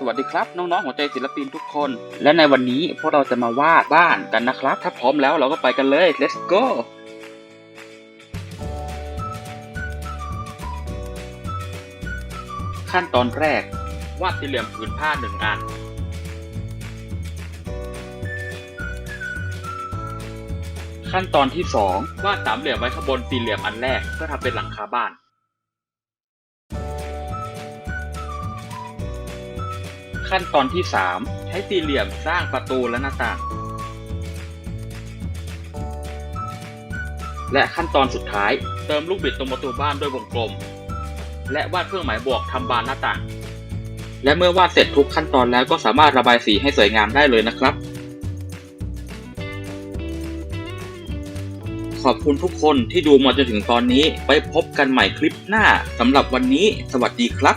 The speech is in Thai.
สวัสดีครับ น้องๆหัวใจศิลปินทุกคน และในวันนี้พวกเราจะมาวาดบ้านกันนะครับ ถ้าพร้อมแล้วเราก็ไปกันเลย let's go ขั้นตอนแรก วาดสี่เหลี่ยมผืนผ้าหนึ่งอัน ขั้นตอนที่สองวาดสามเหลี่ยมไว้ข้างบนสี่เหลี่ยมอันแรกเพื่อทำเป็นหลังคาบ้าน ขั้นตอนที่ 3 ใช้สี่เหลี่ยมสร้างประตูและหน้าต่าง และขั้นตอนสุดท้าย เติมลูกบิดตรงประตูบ้านด้วยวงกลม และวาดเครื่องหมายบวกทำบานหน้าต่าง และเมื่อวาดเสร็จทุกขั้นตอนแล้วก็สามารถระบายสีให้สวยงามได้เลยนะครับ ขอบคุณทุกคนที่ดูมาจนถึงตอนนี้ไปพบกันใหม่คลิปหน้าสำหรับวันนี้ สวัสดีครับ